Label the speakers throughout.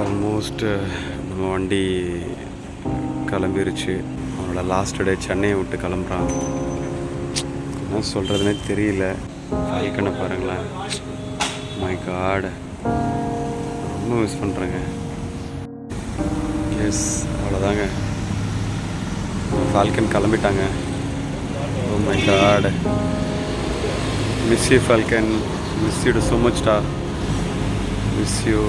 Speaker 1: Almost uh, நம்ம வண்டி கிளம்பிருச்சு. அவனோட லாஸ்ட் டே சென்னையை விட்டு கிளம்புறான். என்ன சொல்கிறதுனே தெரியல. ஃபால்கனை பாருங்களேன். மை காட் ரொம்ப மிஸ் பண்ணுறேங்க எஸ் அவ்வளோதாங்க ஃபால்கன் கிளம்பிட்டாங்க. ஓ my god miss you falcon miss you so much டா மிஸ் யூ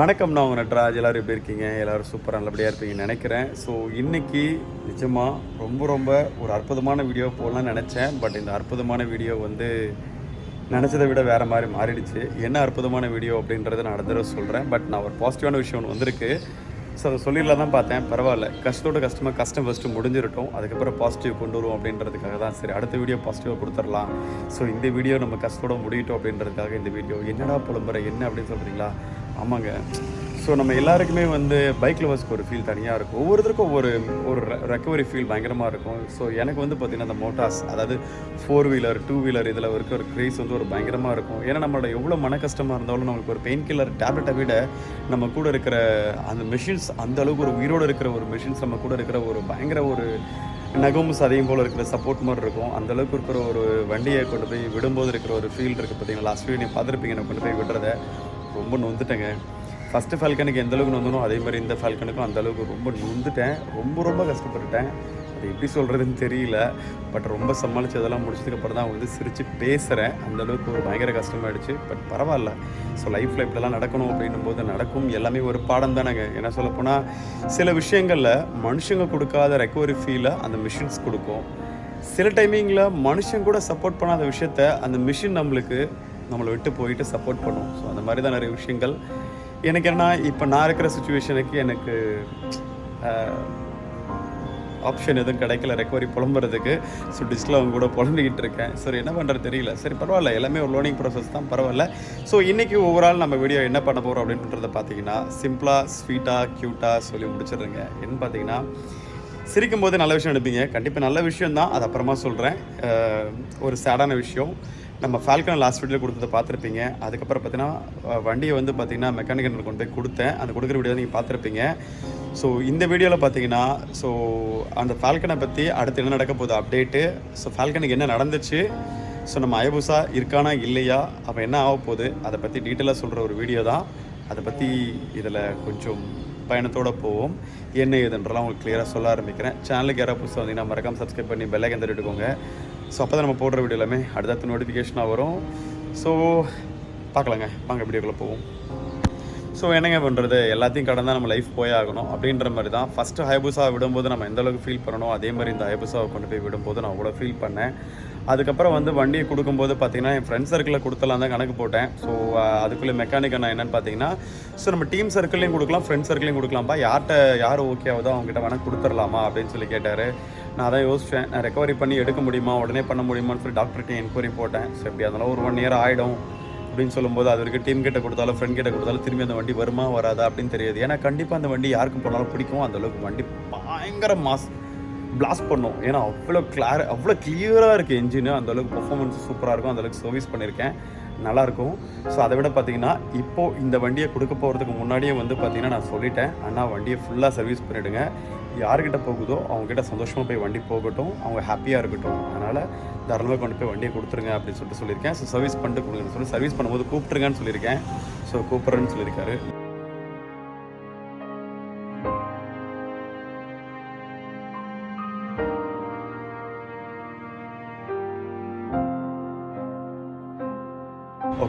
Speaker 1: வணக்கம் நான் உங்கள் நட்ராஜ். எல்லோரும் எப்படி இருக்கீங்க? எல்லோரும் சூப்பராக நல்லபடியாக இருப்பீங்கன்னு நினைக்கிறேன். ஸோ இன்றைக்கி நிஜமாக ரொம்ப ரொம்ப ஒரு அற்புதமான வீடியோ போடலாம்னு நினச்சேன். பட் இந்த அற்புதமான வீடியோ வந்து நினச்சதை விட வேறு மாதிரி மாறிடுச்சு. என்ன அற்புதமான வீடியோ அப்படின்றத நான் அடுத்த சொல்கிறேன் பட் நான் ஒரு பாசிட்டிவான விஷயம் ஒன்று வந்திருக்கு. ஸோ அதை சொல்லிடலாம் தான் பார்த்தேன். பரவாயில்ல. கஷ்டத்தோட கஷ்டமாக கஷ்டம் ஃபஸ்ட்டு முடிஞ்சிருட்டோம் அதுக்கப்புறம் பாசிட்டிவ் கொண்டு வருவோம் அப்படின்றதுக்காக தான் சரி அடுத்த வீடியோ பாசிட்டிவாக கொடுத்துடலாம். ஸோ இந்த வீடியோ நம்ம கஷ்டத்தோட முடியட்டும் அப்படின்றதுக்காக இந்த வீடியோ என்னடா புலம்புற? என்ன அப்படின்னு சொல்கிறீங்களா ஆமாங்க. ஸோ நம்ம எல்லாருக்குமே வந்து பைக் லவர்ஸ்க்கு ஒரு ஃபீல் தனியாக இருக்கும். ஒவ்வொருத்தருக்கும் ஒவ்வொரு ஒரு ரெக்கவரி ஃபீல் பயங்கரமாக இருக்கும். ஸோ எனக்கு வந்து பார்த்திங்கன்னா அந்த மோட்டார்ஸ் அதாவது ஃபோர் வீலர் டூ வீலர் இதில் இருக்க ஒரு க்ரேஸ் வந்து ஒரு பயங்கரமாக இருக்கும். ஏன்னா நம்மளோட எவ்வளோ மன கஷ்டமாக இருந்தாலும் நம்மளுக்கு ஒரு பெயின் கில்லர் டேப்லெட்டை விட நம்ம கூட இருக்கிற அந்த மிஷின்ஸ் அந்த அளவுக்கு ஒரு உயிரோடு இருக்கிற ஒரு மிஷின்ஸ் நம்ம கூட இருக்கிற ஒரு பயங்கர ஒரு நகமும் சதையும் போல் இருக்கிற சப்போர்ட் மாதிரி இருக்கும். அந்தளவுக்கு இருக்கிற ஒரு வண்டியை கொண்டு போய் விடும்போது இருக்கிற ஒரு ஃபீல் இருக்குது பார்த்தீங்களா லாஸ்ட் வீடியோ நீங்கள் பார்த்துருப்பீங்க நான் கொண்டு போய் விடுறத. ரொம்ப நொந்துட்டேங்க. ஃபஸ்ட்டு ஃபால்கனுக்கு எந்த அளவுக்கு நொந்தனோ அதே மாதிரி இந்த ஃபால்கனுக்கும் அந்த அளவுக்கு ரொம்ப நொந்துட்டேன். ரொம்ப ரொம்ப கஷ்டப்பட்டுட்டேன். அது எப்படி சொல்கிறதுன்னு தெரியல. பட் ரொம்ப சமாளித்து அதெல்லாம் முடிச்சதுக்கப்புறம் தான் வந்து சிரித்து பேசுகிறேன் அந்த அளவுக்கு ஒரு பயங்கர கஷ்டமாயிடுச்சு. பட் பரவாயில்ல. ஸோ லைஃப்பில் இப்படிலாம் நடக்கணும் அப்படின்னும் போது நடக்கும் எல்லாமே ஒரு பாடம் தானேங்க. என்ன சொல்லப்போனால் சில விஷயங்களில் மனுஷங்க கொடுக்காத ரெக்கவரி ஃபீலை அந்த மிஷின்ஸ் கொடுக்கும். சில டைமிங்கில் மனுஷன் கூட சப்போர்ட் பண்ணாத விஷயத்த அந்த மிஷின் நம்மளுக்கு நம்மளை விட்டு போயிட்டு சப்போர்ட் பண்ணும். ஸோ அந்த மாதிரி தான் நிறைய விஷயங்கள். எனக்கு என்ன இப்போ நான் இருக்கிற சுச்சுவேஷனுக்கு எனக்கு ஆப்ஷன் எதுவும் கிடைக்கல. ரெக்கவரி புலம்புறதுக்கு. ஸோ டிஸ்டில் அவங்க கூட புலம்பிக்கிட்டு இருக்கேன். சரி என்ன பண்ணுறது தெரியல. சரி பரவாயில்ல. எல்லாமே ஒரு லேர்னிங் ப்ராசஸ் தான். பரவாயில்ல. ஸோ இன்றைக்கி ஓவரால் நம்ம வீடியோ என்ன பண்ண போகிறோம் அப்படின்றத பார்த்தீங்கன்னா சிம்பிளாக ஸ்வீட்டாக க்யூட்டாக சொல்லி முடிச்சிடுறேங்க. என்னன்னு பார்த்தீங்கன்னா சிரிக்கும் போது நல்ல விஷயம் எடுப்பீங்க. கண்டிப்பாக நல்ல விஷயம் தான் அது அப்புறமா சொல்கிறேன் ஒரு சேடான விஷயம். நம்ம ஃபால்கன் லாஸ்ட் வீடியோ கொடுத்ததை பார்த்துருப்பீங்க. அதுக்கப்புறம் பார்த்தீங்கன்னா வண்டியை வந்து பார்த்திங்கன்னா மெக்கானிக்கல் கொண்டு போய் கொடுத்தேன். அந்த கொடுக்குற வீடியோ நீங்கள் பார்த்துருப்பீங்க. ஸோ இந்த வீடியோவில் பார்த்தீங்கன்னா ஸோ அந்த ஃபால்கனை பற்றி அடுத்து என்ன நடக்க போகுது அப்டேட்டு ஸோ ஃபால்கனுக்கு என்ன நடந்துச்சு? ஸோ நம்ம அயபுசா இருக்கானா இல்லையா? அப்போ என்ன ஆக போகுது? அதை பற்றி டீட்டெயிலாக சொல்கிற ஒரு வீடியோ தான். அதை பற்றி இதில் கொஞ்சம் பயணத்தோடு போவோம். என்ன ஏதுன்றலாம் உங்களுக்கு கிளியராக சொல்ல ஆரம்பிக்கிறேன். சேனலுக்கு யாராவது புதுசாக வந்தீங்கன்னா மறக்காமல் சப்ஸ்கிரைப் பண்ணி பெல்லைக்கன் தட்டிட்டுக்கோங்க ஸோ அப்போ தான் நம்ம போடுற வீடியோ எல்லாமே அடுத்தடுத்த நோட்டிஃபிகேஷனாக வரும். ஸோ பார்க்கலாங்க. வாங்க வீடியோக்குள்ளே போவோம். ஸோ என்னங்க பண்ணுறது எல்லாத்தையும் கடந்தால் நம்ம லைஃப் போயே ஆகணும். அப்படின்ற மாதிரி தான் ஃபஸ்ட்டு ஹைபுசா விடும்போது நம்ம எந்தளவுக்கு ஃபீல் பண்ணணும் அதே மாதிரி இந்த ஹைபுசாவை கொண்டு போய் விடும்போது நான் அவ்வளோ ஃபீல் பண்ணேன். அதுக்கப்புறம் வந்து வண்டியை கொடுக்கும்போது பார்த்தீங்கன்னா என் ஃப்ரெண்ட் சர்க்கிளில் கொடுத்தலாம் தான் கணக்கு போட்டேன். ஸோ அதுக்குள்ளே மெக்கானிக் நான் என்னென்னு பார்த்தீங்கன்னா ஸோ நம்ம டீம் சர்க்கிள்லையும் கொடுக்கலாம் ஃப்ரெண்ட் சர்க்கிளையும் கொடுக்கலாம்ப்பா. யார்கிட்ட யார் ஓகே ஆகுதோ அவங்ககிட்ட வேணால் கொடுத்துடலாமா அப்படின்னு சொல்லி கேட்டார். நான் அதான் யோசித்தேன் நான் ரெக்கவரி பண்ணி எடுக்க முடியுமா? உடனே பண்ண முடியுமான்னு சொல்லி டாக்டர்கிட்ட என்கொயரி போட்டேன். ஸோ எப்படி அதெல்லாம் ஒரு ஒன் இயர் ஆகிடும் அப்படின்னு சொல்லும்போது அது வரைக்கும் டீம் கிட்ட கொடுத்தாலும் ஃப்ரெண்ட் கிட்ட கொடுத்தாலும் திரும்பி அந்த வண்டி வருமா வராதா? அப்படின்னு தெரியாது. ஏன்னா கண்டிப்பாக அந்த வண்டி யாருக்கும் போனாலும் பிடிக்கும். அந்தளவுக்கு வண்டி பயங்கர மாஸ் பிளாஸ்ட் பண்ணும். ஏன்னா அவ்வளோ கிளார் அவ்வளோ கிளியராக இருக்குது என்ஜினு அந்த அளவுக்கு பர்ஃபார்மன்ஸ் சூப்பராக இருக்கும். அந்த அளவுக்கு சர்வீஸ் பண்ணியிருக்கேன் நல்லாயிருக்கும் ஸோ அதை விட பார்த்தீங்கன்னா இப்போது இந்த வண்டியை கொடுக்க போகிறதுக்கு முன்னாடியே வந்து பார்த்திங்கன்னா நான் சொல்லிட்டேன். அண்ணா வண்டியை ஃபுல்லாக சர்வீஸ் பண்ணிவிடுங்க யார்கிட்ட போகுதோ அவங்ககிட்ட சந்தோஷமாக போய் வண்டி போகட்டும். அவங்க ஹாப்பியாக இருக்கட்டும். அதனால் தாராளமாக கொண்டு போய் வண்டியை கொடுத்துருங்க அப்படின்னு சொல்லிட்டு சொல்லியிருக்கேன். ஸோ சர்வீஸ் பண்ணிட்டு கொடுங்கன்னு சொல்லி சர்வீஸ் பண்ணும்போது கூப்பிட்டுருங்கன்னு சொல்லியிருக்கேன். ஸோ கூப்பிட்றேன்னு சொல்லியிருக்காரு.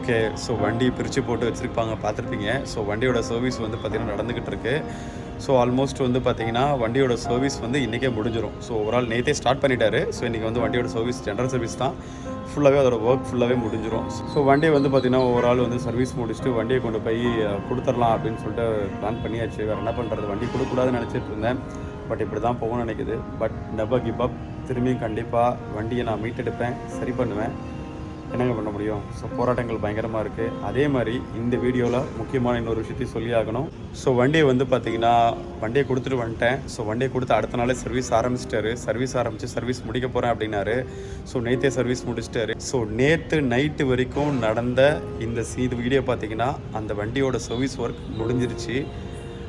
Speaker 1: ஓகே ஸோ வண்டி பிரித்து போட்டு வச்சுருப்பாங்க பார்த்துருப்பீங்க. ஸோ வண்டியோட சர்வீஸ் வந்து பார்த்திங்கன்னா நடந்துக்கிட்டு இருக்கு. ஸோ ஆல்மோஸ்ட் வந்து பார்த்தீங்கன்னா வண்டியோட சர்வீஸ் வந்து இன்றைக்கே முடிஞ்சிடும் ஸோ ஒரு ஆள் நேற்றே ஸ்டார்ட் பண்ணிட்டாரு. ஸோ இன்றைக்கி வந்து வண்டியோட சர்வீஸ் ஜென்ரல் சர்வீஸ் தான். ஃபுல்லாகவே அதோட ஒர்க் ஃபுல்லாகவே முடிஞ்சிடும் ஸோ வண்டியை வந்து பார்த்திங்கன்னா ஒரு ஆள் வந்து சர்வீஸ் முடிச்சுட்டு வண்டியை கொண்டு போய் கொடுத்துடலாம் அப்படின்னு சொல்லிட்டு பிளான் பண்ணியாச்சு. வேறு என்ன பண்ணுறது வண்டி கொடுக்கூடாதுன்னு நினச்சிட்டு இருந்தேன். பட் இப்படி தான் போகணும்னு நினைக்குது. பட் நெவர் கிவ் அப் திரும்பியும் கண்டிப்பாக வண்டியை நான் மீட்டெடுப்பேன். சரி பண்ணுவேன். என்னங்க பண்ண முடியும்? ஸோ போராட்டங்கள் பயங்கரமாக இருக்குது அதே மாதிரி இந்த வீடியோவில் முக்கியமான இன்னொரு விஷயத்தையும் சொல்லி ஆகணும். ஸோ வண்டியை வந்து பார்த்தீங்கன்னா வண்டியை கொடுத்துட்டு வந்துட்டேன். ஸோ வண்டியை கொடுத்து அடுத்த நாளே சர்வீஸ் ஆரம்பிச்சிட்டாரு. சர்வீஸ் ஆரம்பித்து சர்வீஸ் முடிக்க போகிறேன் அப்படின்னாரு. ஸோ நேற்றே சர்வீஸ் முடிச்சிட்டாரு. ஸோ நேற்று நைட்டு வரைக்கும் நடந்த இந்த சீது இது வீடியோ பார்த்தீங்கன்னா அந்த வண்டியோட சர்வீஸ் ஒர்க் முடிஞ்சிருச்சு.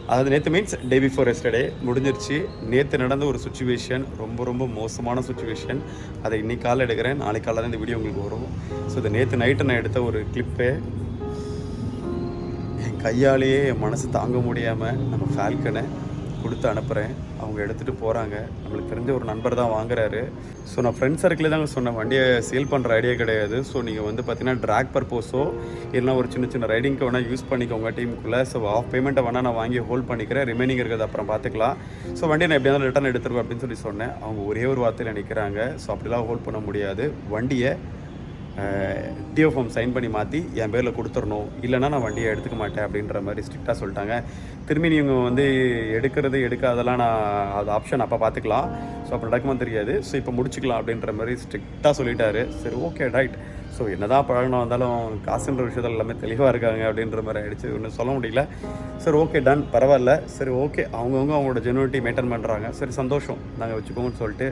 Speaker 1: அதாவது நேற்று மீன்ஸ் டே பிஃபோர் எஸ்டர்டே முடிஞ்சிருச்சு. நேற்று நடந்த ஒரு சுச்சுவேஷன் ரொம்ப ரொம்ப மோசமான சுச்சுவேஷன் அதை இன்னைக்கு காலை எடுக்கிறேன். நாளைக்கு காலையில் இந்த வீடியோ உங்களுக்கு வரும். ஸோ இது நேற்று நைட்டு நான் எடுத்த ஒரு கிளிப்பு என் கையாலேயே என் மனசு தாங்க முடியாமல் நம்ம ஃபால்கனை கொடுத்து அனுப்புகிறேன் அவங்க எடுத்துகிட்டு போகிறாங்க நம்மளுக்கு தெரிஞ்ச ஒரு நண்பர் தான் வாங்குறாரு. ஸோ நான் ஃப்ரெண்ட் சர்க்கிளே தான் சொன்னேன். வண்டியை சேல் பண்ணுற ஐடியா கிடையாது. ஸோ நீங்கள் வந்து பார்த்தீங்கன்னா ட்ராக் பர்பஸோ இல்லைனா ஒரு சின்ன சின்ன ரைடிங்க்கு வேணால் யூஸ் பண்ணிக்கோங்க டீமுக்குள்ளே ஸோ ஆஃப் பேமெண்ட்டை வேணால் நான் வாங்கி ஹோல்ட் பண்ணிக்கிறேன். ரிமைனிங் இருக்கிறது அப்புறம் பார்த்துக்கலாம் ஸோ வண்டியை நான் எப்படியாவது ரிட்டர்ன் எடுத்துருவேன் அப்படின்னு சொல்லி சொன்னேன். அவங்க ஒரே ஒரு வார்த்தையில் நிற்கிறாங்க ஸோ அப்படிலாம் ஹோல்ட் பண்ண முடியாது. வண்டியை டிஓ ஃபார்ம் சைன் பண்ணி மாற்றி என் பேரில் கொடுத்துடணும் இல்லைனா நான் வண்டியை எடுத்துக்க மாட்டேன் அப்படின்ற மாதிரி ஸ்ட்ரிக்டாக சொல்லிட்டாங்க. திரும்பி நீங்கள் வந்து எடுக்கிறது எடுக்காதெல்லாம் நான் அது ஆப்ஷன் அப்போ பார்த்துக்கலாம் ஸோ அப்போ நடக்குமா தெரியாது. ஸோ இப்போ முடிச்சுக்கலாம் அப்படின்ற மாதிரி ஸ்ட்ரிக்டாக சொல்லிட்டாரு. சரி ஓகே ரைட் ஸோ என்னதான் பழகணும் வந்தாலும் காசுன்ற விஷயத்தில் எல்லாமே தெளிவாக இருக்காங்க அப்படின்ற மாதிரி ஆயிடுச்சு. ஒன்றும் சொல்ல முடியல. சரி ஓகே டன் பரவாயில்ல. சரி ஓகே அவங்கவுங்க அவங்களோட ஜெனுவிட்டி மெயின்டைன் பண்ணுறாங்க சரி சந்தோஷம். நாங்கள் வச்சுக்கோங்கன்னு சொல்லிட்டு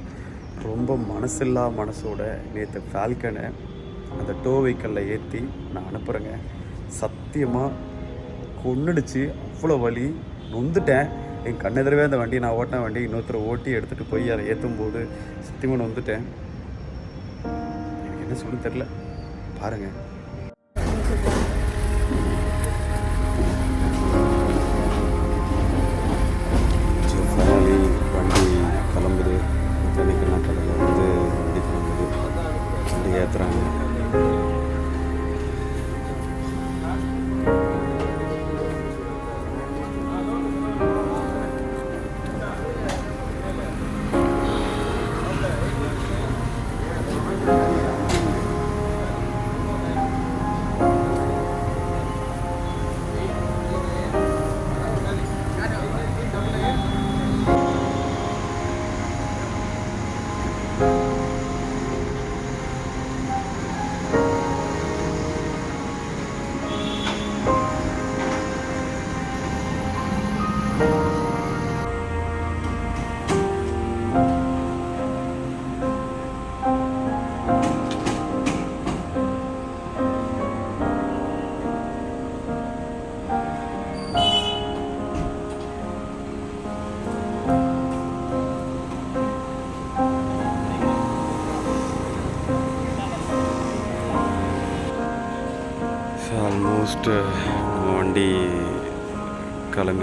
Speaker 1: ரொம்ப மனசில்லா மனசோட நேற்று ஃபால்கனை அந்த டோ வெஹிக்கலில் ஏற்றி நான் அனுப்புகிறேங்க சத்தியமாக கொன்னுடுச்சு. அவ்வளோ வலி. நொந்துட்டேன். என் கண்ணெதிரவே அந்த வண்டியை நான் ஓட்டின வண்டி இன்னொருத்தர் ஓட்டி எடுத்துகிட்டு போய் அதை ஏற்றும் போது சத்தியமாக நொந்துட்டேன். எனக்கு என்ன சொல்லு தெரில பாருங்கள்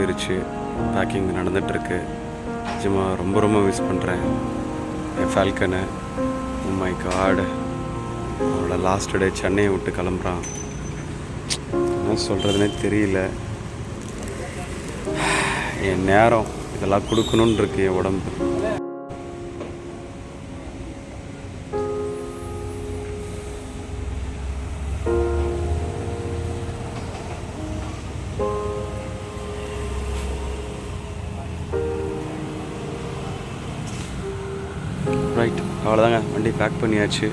Speaker 1: கிளம்பிருச்சு பேக்கிங் நடந்துகிட்ருக்கு நிஜமாக ரொம்ப ரொம்ப மிஸ் பண்ணுறேன் என் ஃபால்கனை மை காடு அவனோட லாஸ்ட் டே சென்னையை விட்டு கிளம்புறான். என்ன சொல்கிறதுனே தெரியல. என் நேரம் இதெல்லாம் கொடுக்கணுன்னு இருக்கு என் உடம்பு. பேக் பண்ணியாச்சு.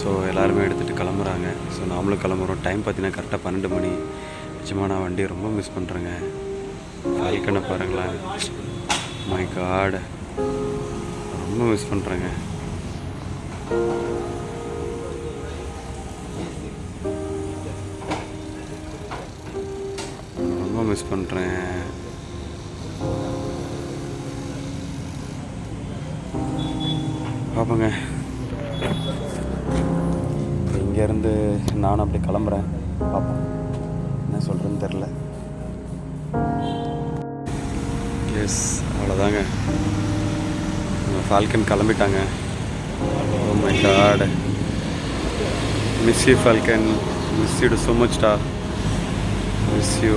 Speaker 1: ஸோ எல்லாருமே எடுத்துகிட்டு கிளம்புறாங்க. ஸோ நாமளும் கிளம்புறோம். டைம் பார்த்தீங்கன்னா கரெக்டாக பன்னெண்டு மணி. நிச்சயமாக நான் வண்டியை ரொம்ப மிஸ் பண்ணுறேங்க ஃபால்கனை பாருங்களேன். மை காட் ரொம்ப மிஸ் பண்ணுறேங்க ரொம்ப மிஸ் பண்ணுறேன் பார்ப்போங்க இங்கேருந்து நானும் அப்படி கிளம்புறேன். பார்ப்போம். என்ன சொல்கிறேன்னு தெரில எஸ் அவ்வளோதாங்க ஃபால்கன் கிளம்பிட்டாங்க. ஓ my god miss you falcon miss you so much டா மிஸ் யூ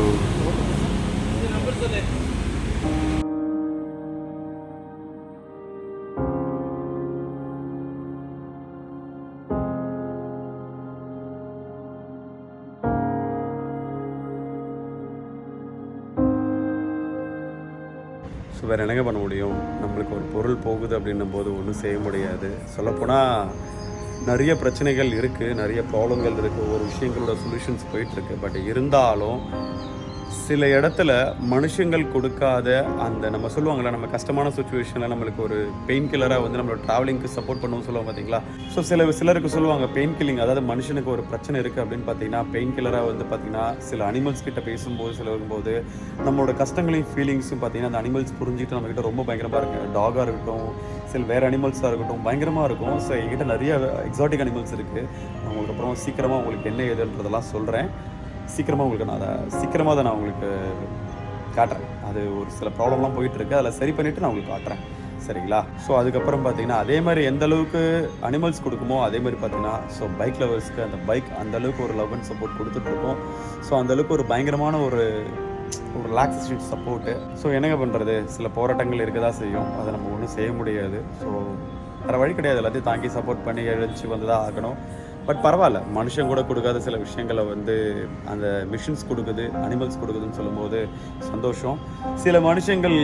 Speaker 1: வேறு என்னங்க பண்ண முடியும்? நம்மளுக்கு ஒரு பொருள் போகுது அப்படின்னும் போது ஒன்றும் செய்ய முடியாது. சொல்லப்போனால் நிறைய பிரச்சனைகள் இருக்குது நிறைய ப்ராப்ளங்கள் இருக்குது ஒவ்வொரு விஷயங்களோட சொல்யூஷன்ஸ் போயிட்டுருக்கு பட் இருந்தாலும் சில இடத்துல மனுஷங்கள் கொடுக்காத அந்த நம்ம சொல்லுவாங்கள்ல நம்ம கஷ்டமான சுச்சுவேஷனில் நம்மளுக்கு ஒரு பெயின் கில்லராக வந்து நம்மளோட ட்ராவலிங்க்கு சப்போர்ட் பண்ணுவோம் சொல்லுவாங்க பார்த்தீங்களா? ஸோ சில சிலருக்கு சொல்லுவாங்க பெயின் கில்லிங் அதாவது மனுஷனுக்கு ஒரு பிரச்சனை இருக்குது அப்படின்னு பார்த்தீங்கன்னா பெயின் கில்லராக வந்து பார்த்தீங்கன்னா சில அனிமல்ஸ் கிட்ட பேசும்போது சில வரும்போது நம்மளோட கஷ்டங்களையும் ஃபீலிங்ஸும் பார்த்தீங்கன்னா அந்த அனிமல்ஸ் புரிஞ்சுட்டு நம்மக்கிட்ட ரொம்ப பயங்கரமாக இருக்குது டாகாக இருக்கட்டும் சில வேறு அனிமல்ஸாக இருக்கட்டும் பயங்கரமாக இருக்கும். ஸோ எங்கிட்ட நிறைய எக்ஸாட்டிக் அனிமல்ஸ் இருக்குது நான் உங்களுக்கு அப்புறம் சீக்கிரமாக உங்களுக்கு என்ன ஏதுன்றதெல்லாம் சொல்கிறேன் சீக்கிரமாக உங்களுக்கு நான் அதை சீக்கிரமாக அதை நான் உங்களுக்கு காட்டுறேன். அது ஒரு சில ப்ராப்ளம்லாம் போயிட்டு இருக்கு அதில் சரி பண்ணிவிட்டு நான் உங்களுக்கு காட்டுறேன். சரிங்களா? ஸோ அதுக்கப்புறம் பார்த்தீங்கன்னா அதே மாதிரி எந்த அளவுக்கு அனிமல்ஸ் கொடுக்குமோ அதே மாதிரி பார்த்தீங்கன்னா ஸோ பைக் லவர்ஸ்க்கு அந்த பைக் அந்த அளவுக்கு ஒரு லவ் அண்ட் சப்போர்ட் கொடுத்துட்ருக்கோம் ஸோ அந்த அளவுக்கு ஒரு பயங்கரமான ஒரு ஒரு ரிலாக்ஸேஷன் சப்போர்ட்டு ஸோ என்னங்க பண்ணுறது சில போராட்டங்கள் இருக்க தான் செய்யும். அதை நம்ம ஒன்றும் செய்ய முடியாது. ஸோ வேறு வழி கிடையாது. எல்லாத்தையும் தாங்கி சப்போர்ட் பண்ணி எழுச்சி வந்து தான் ஆகணும். பட் பரவாயில்ல. மனுஷன் கூட கொடுக்காத சில விஷயங்களை வந்து அந்த மிஷின்ஸ் கொடுக்குது அனிமல்ஸ் கொடுக்குதுன்னு சொல்லும்போது சந்தோஷம். சில மனுஷங்கள்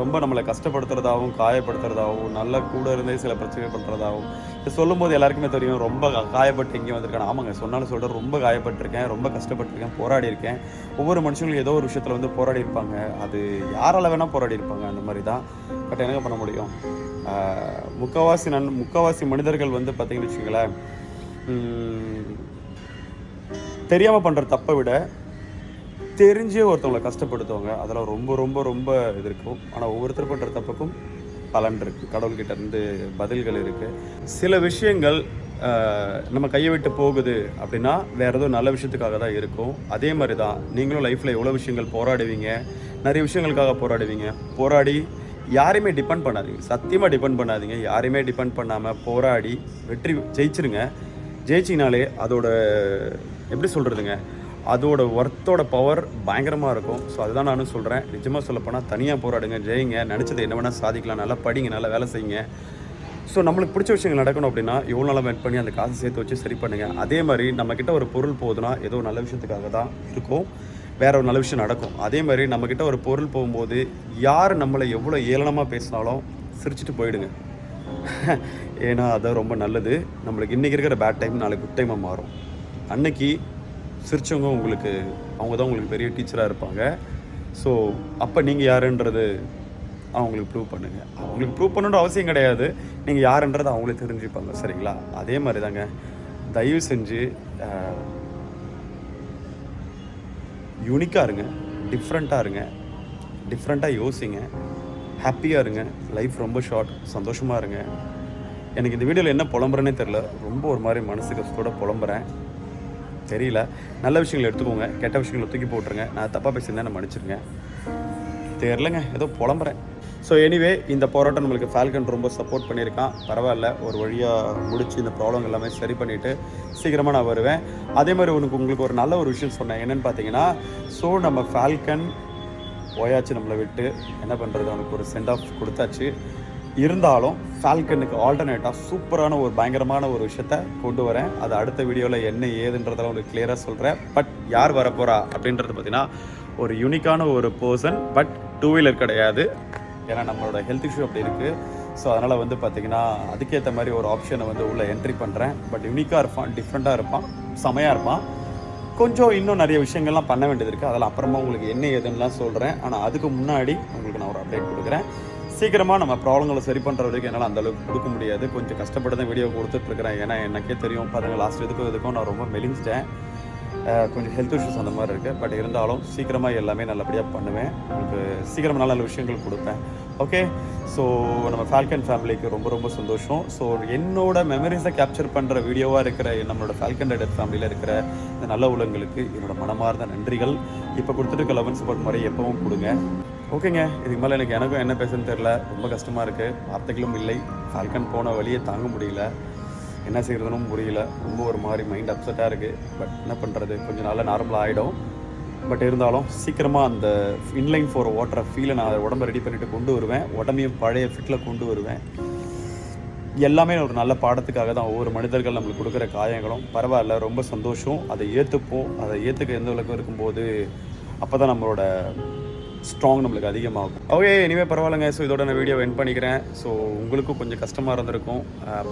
Speaker 1: ரொம்ப நம்மளை கஷ்டப்படுத்துறதாகவும் காயப்படுத்துறதாகவும் நல்ல கூட இருந்தே சில பிரச்சனை பண்ணுறதாகவும் இது சொல்லும்போது எல்லாருக்குமே தெரியும் ரொம்ப காயப்பட்டு இங்கே வந்திருக்கேன் ஆமாங்க சொன்னாலும் சொல்கிறேன் ரொம்ப காயப்பட்டிருக்கேன் ரொம்ப கஷ்டப்பட்டிருக்கேன் போராடி இருக்கேன் ஒவ்வொரு மனுஷங்களும் ஏதோ ஒரு விஷயத்தில் வந்து போராடி இருப்பாங்க அது யாரால வேணால் போராடி இருப்பாங்க அந்த மாதிரி தான். பட் என்னங்க பண்ண முடியும்? முக்கால்வாசி நன் முக்கால்வாசி மனிதர்கள் வந்து பார்த்தீங்கன்னு வச்சுங்களேன் தெரியாமல் பண்ணுற தப்பை விட தெரிஞ்சே ஒருத்தவங்களை கஷ்டப்படுத்துவாங்க. அதெல்லாம் ரொம்ப ரொம்ப ரொம்ப இது இருக்கும். ஆனால் ஒவ்வொருத்தர் பண்ணுற தப்புக்கும் பலன் இருக்குது கடவுள்கிட்ட இருந்து பதில்கள் இருக்குது சில விஷயங்கள் நம்ம கையை விட்டு போகுது அப்படின்னா வேறு ஏதோ நல்ல விஷயத்துக்காக தான் இருக்கும். அதே மாதிரி தான் நீங்களும் லைஃப்பில் எவ்வளோ விஷயங்கள் போராடுவீங்க? நிறைய விஷயங்களுக்காக போராடுவீங்க. போராடி யாரையுமே டிபெண்ட் பண்ணாதீங்க. சத்தியமாக டிபெண்ட் பண்ணாதீங்க. யாரையுமே டிபெண்ட் பண்ணாமல் போராடி வெற்றி ஜெயிச்சிருங்க. ஜெயிச்சிங்கனாலே அதோட எப்படி சொல்கிறதுங்க அதோட ஒர்த்தோட பவர் பயங்கரமாக இருக்கும். ஸோ அதுதான் நானும் சொல்கிறேன் நிஜமாக சொல்லப்போனால் தனியாக போராடுங்க ஜெயிங்க. நினச்சது என்ன வேணால் சாதிக்கலாம். நல்லா படிங்க நல்லா வேலை செய்யுங்க. ஸோ நம்மளுக்கு பிடிச்ச விஷயங்கள் நடக்கணும் அப்படின்னா எவ்வளோ நாளாக வெயிட் பண்ணி அந்த காசை சேர்த்து வச்சு சரி பண்ணுங்கள் அதே மாதிரி நம்மக்கிட்ட ஒரு பொருள் போகுதுன்னா ஏதோ நல்ல விஷயத்துக்காக தான் இருக்கும். வேற ஒரு நல்ல விஷயம் நடக்கும். அதே மாதிரி நம்மக்கிட்ட ஒரு பொருள் போகும்போது யார் நம்மளை எவ்வளோ ஏளனமாக பேசினாலும் சிரிச்சிட்டு போயிடுங்க. ஏன்னா அதான் ரொம்ப நல்லது. நம்மளுக்கு இன்றைக்கி இருக்கிற பேட் டைம் நாளைக்கு குட் டைமாக மாறும். அன்னைக்கு சிரிச்சவங்க உங்களுக்கு அவங்க தான் உங்களுக்கு பெரிய டீச்சராக இருப்பாங்க. ஸோ அப்போ நீங்கள் யாருன்றது அவங்களுக்கு ப்ரூவ் பண்ணுங்கள் அவங்களுக்கு ப்ரூவ் பண்ணணுன்ற அவசியம் கிடையாது. நீங்கள் யாருன்றது அவங்களே தெரிஞ்சுப்பாங்க. சரிங்களா? அதே மாதிரி தாங்க தயவு செஞ்சு யூனிக்காக இருங்க. டிஃப்ரெண்ட்டாக இருங்க. டிஃப்ரெண்ட்டாக யோசிங்க. ஹாப்பியாக இருங்க. லைஃப் ரொம்ப ஷார்ட் சந்தோஷமாக இருங்க. எனக்கு இந்த வீடியோவில் என்ன புலம்புறேனே தெரில ரொம்ப ஒரு மாதிரி மனசு கஷ்டத்தோட புலம்புறேன். தெரியல. நல்ல விஷயங்களை எடுத்துக்கோங்க. கெட்ட விஷயங்களை தூக்கி போட்டுருங்க. நான் தப்பாக பேசியிருந்தேன் நான் மன்னிச்சிருங்க. தெரிலங்க ஏதோ புலம்புறேன். ஸோ எனிவே இந்த போராட்டம் நம்மளுக்கு ஃபால்கன் ரொம்ப சப்போர்ட் பண்ணியிருக்கான். பரவாயில்ல. ஒரு வழியாக முடித்து இந்த ப்ராப்ளம் எல்லாமே சரி பண்ணிவிட்டு சீக்கிரமாக நான் வருவேன். அதே மாதிரி உனக்கு உங்களுக்கு ஒரு நல்ல ஒரு விஷயம் சொன்னேன். என்னென்னு பார்த்தீங்கன்னா ஸோ நம்ம ஃபால்கன் போயாச்சு நம்மளை விட்டு என்ன பண்ணுறது அவனுக்கு ஒரு சென்ட் ஆஃப் கொடுத்தாச்சு. இருந்தாலும் ஃபால்கனுக்கு ஆல்டர்னேட்டாக சூப்பரான ஒரு பயங்கரமான ஒரு விஷயத்த கொண்டு வரேன். அது அடுத்த வீடியோவில் என்ன ஏதுன்றதெல்லாம் உங்களுக்கு கிளியராக சொல்கிறேன் பட் யார் வரப்போகிறா அப்படின்றது பார்த்தீங்கன்னா ஒரு யூனிக்கான ஒரு பர்சன் பட் டூ வீலர் கிடையாது. ஏன்னா நம்மளோட ஹெல்த் இஷ்யூ அப்படி இருக்குது ஸோ அதனால் வந்து பார்த்திங்கன்னா அதுக்கேற்ற மாதிரி ஒரு ஆப்ஷனை வந்து உள்ளே என்ட்ரி பண்ணுறேன் பட் யூனிக்காக இருப்பான் டிஃப்ரெண்ட்டாக இருப்பான் செமையாக இருப்பான். கொஞ்சம் இன்னும் நிறைய விஷயங்கள்லாம் பண்ண வேண்டியது இருக்குது அதெல்லாம் அப்புறமா உங்களுக்கு என்ன ஏதுன்னுலாம் சொல்கிறேன் ஆனால் அதுக்கு முன்னாடி உங்களுக்கு நான் ஒரு அப்டேட் கொடுக்குறேன். சீக்கிரமாக நம்ம ப்ராப்ளங்களை சரி பண்ணுற வரைக்கும் என்னால் அந்தளவுக்கு கொடுக்க முடியாது. கொஞ்சம் கஷ்டப்பட்டு தான் வீடியோ கொடுத்துட்ருக்குறேன் ஏன்னா எனக்கே தெரியும். பாருங்கள் லாஸ்ட் இதுக்கும் இதுக்கும் நான் ரொம்ப மெலிஞ்சிட்டேன். கொஞ்சம் ஹெல்த் இஷ்யூஸ் அந்த மாதிரி இருக்குது பட் இருந்தாலும் சீக்கிரமாக எல்லாமே நல்லபடியாக பண்ணுவேன். உங்களுக்கு சீக்கிரமாக நல்ல நல்ல விஷயங்கள் கொடுப்பேன். ஓகே ஸோ நம்ம ஃபால்கன் ஃபேமிலிக்கு ரொம்ப ரொம்ப சந்தோஷம். ஸோ என்னோட மெமரிஸை கேப்சர் பண்ணுற வீடியோவாக இருக்கிற நம்மளோட ஃபால்கன் ரைடர் ஃபேமிலியில் இருக்கிற இந்த நல்ல உலகங்களுக்கு என்னோட மனமார்ந்த நன்றிகள். இப்போ கொடுத்துருக்க லெவன் சப்போர்ட் முறை எப்பவும் கொடுங்க. ஓகேங்க இதுக்கு மேலே எனக்கு எனக்கும் என்ன பேசுன்னு தெரில ரொம்ப கஷ்டமாக இருக்குது வார்த்தைகளும் இல்லை. ஃபால்கன் போன வழியை தாங்க முடியல. என்ன செய்கிறதுனும் புரியல. ரொம்ப ஒரு மாதிரி மைண்ட் அப்செட்டாக இருக்குது பட் என்ன பண்ணுறது கொஞ்சம் நாளில் நார்மலாக ஆகிடும் பட் இருந்தாலும் சீக்கிரமாக அந்த இன்லைன் ஃபோர் ஓட்டுற ஃபீலை நான் உடம்ப ரெடி பண்ணிவிட்டு கொண்டு வருவேன். உடம்பையும் பழைய ஃபிட்டில் கொண்டு வருவேன். எல்லாமே ஒரு நல்ல பாடத்துக்காக தான் ஒவ்வொரு மனிதர்கள் நம்மளுக்கு கொடுக்குற காயங்களும். பரவாயில்ல ரொம்ப சந்தோஷம். அதை ஏற்றுப்போம் அதை ஏற்றுக்க எந்த அளவுக்கு இருக்கும்போது அப்போ தான் நம்மளோட ஸ்ட்ராங் நம்மளுக்கு அதிகமாகும். ஓகே இனிமேல் பரவாயில்லைங்க. ஸோ இதோட நான் வீடியோ என் பண்ணிக்கிறேன். ஸோ உங்களுக்கும் கொஞ்சம் கஷ்டமாக இருந்திருக்கும்.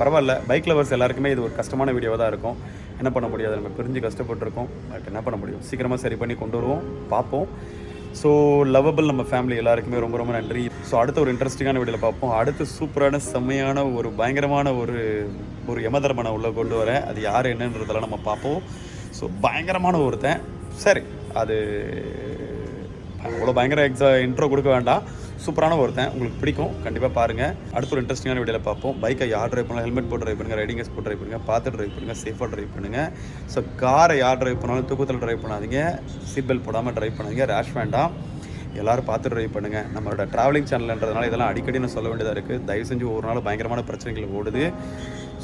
Speaker 1: பரவாயில்ல. பைக் லவர்ஸ் எல்லாருக்குமே இது ஒரு கஷ்டமான வீடியோவாக தான் இருக்கும். என்ன பண்ண முடியாது நம்ம பிரிஞ்சு கஷ்டப்பட்டுருக்கோம். பட் என்ன பண்ண முடியும்? சீக்கிரமாக சரி பண்ணி கொண்டு வருவோம். பார்ப்போம். ஸோ லவ்வபிள் நம்ம ஃபேமிலி எல்லாருக்குமே ரொம்ப ரொம்ப நன்றி. ஸோ அடுத்த ஒரு இன்ட்ரெஸ்டிங்கான வீடியோவில் பார்ப்போம். அடுத்து சூப்பரான செம்மையான ஒரு பயங்கரமான ஒரு ஒரு யமதர்மனை உள்ளே கொண்டு வரேன். அது யார் என்னன்றதெல்லாம் நம்ம பார்ப்போம். ஸோ பயங்கரமான ஒருத்தன். சரி அது அவ்வளோ பயங்கர எக்ஸா இன்ட்ரோ கொடுக்க வேண்டாம். சூப்பரான ஒருத்தன். உங்களுக்கு பிடிக்கும் கண்டிப்பாக பாருங்கள் அடுத்த ஒரு இன்ட்ரெஸ்டிங்கான வீடியோவில் பார்ப்போம். பைக்கை யார் ட்ரைவ் பண்ணலாம் ஹெல்மெட் போட்டு ட்ரைவ் பண்ணுங்கள் ரைடிங் போட்டு ட்ரைவ் பண்ணுங்கள் பார்த்து ட்ரைவ் பண்ணுங்கள் சேஃபாக ட்ரைவ் பண்ணுங்கள் ஸோ காரை யார் ட்ரைவ் பண்ணாலும் தூக்கத்தில் ட்ரைவ் பண்ணாதீங்க. சீட் பெல்ட் போடாமல் ட்ரைவ் பண்ணாதீங்க. ரேஷ் வேண்டாம். எல்லோரும் பார்த்து ட்ரைவ் பண்ணுங்கள் நம்மளோட ட்ராவலிங் சேனல்ன்றதுனால இதெல்லாம் அடிக்கடி நான் சொல்ல வேண்டியதாக இருக்குது தயவு செஞ்சு ஒரு நாள் பயங்கரமான பிரச்சனைகள் ஓடுது.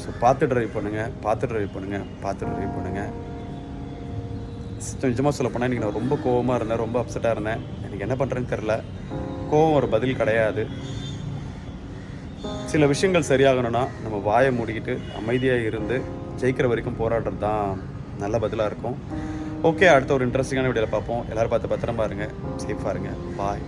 Speaker 1: ஸோ பார்த்து ட்ரைவ் பண்ணுங்கள் பார்த்து ட்ரைவ் பண்ணுங்கள் பார்த்து ட்ரைவ் பண்ணுங்கள் நிஜமாக சொல்ல போனால் இன்றைக்கி நான் ரொம்ப கோவமாக இருந்தேன். ரொம்ப அப்செட்டாக இருந்தேன். எனக்கு என்ன பண்ணுறேன்னு தெரில கோவம் ஒரு பதில் கிடையாது. சில விஷயங்கள் சரியாகணும்னா நம்ம வாயை மூடிக்கிட்டு அமைதியாக இருந்து ஜெயிக்கிற வரைக்கும் போராடுறது தான் நல்ல பதிலாக இருக்கும். ஓகே அடுத்த ஒரு இன்ட்ரெஸ்டிங்கான வீடியோவில் பார்ப்போம். எல்லோரும் பார்த்து பத்திரமா இருங்க. சேஃபாக இருங்க. பாய்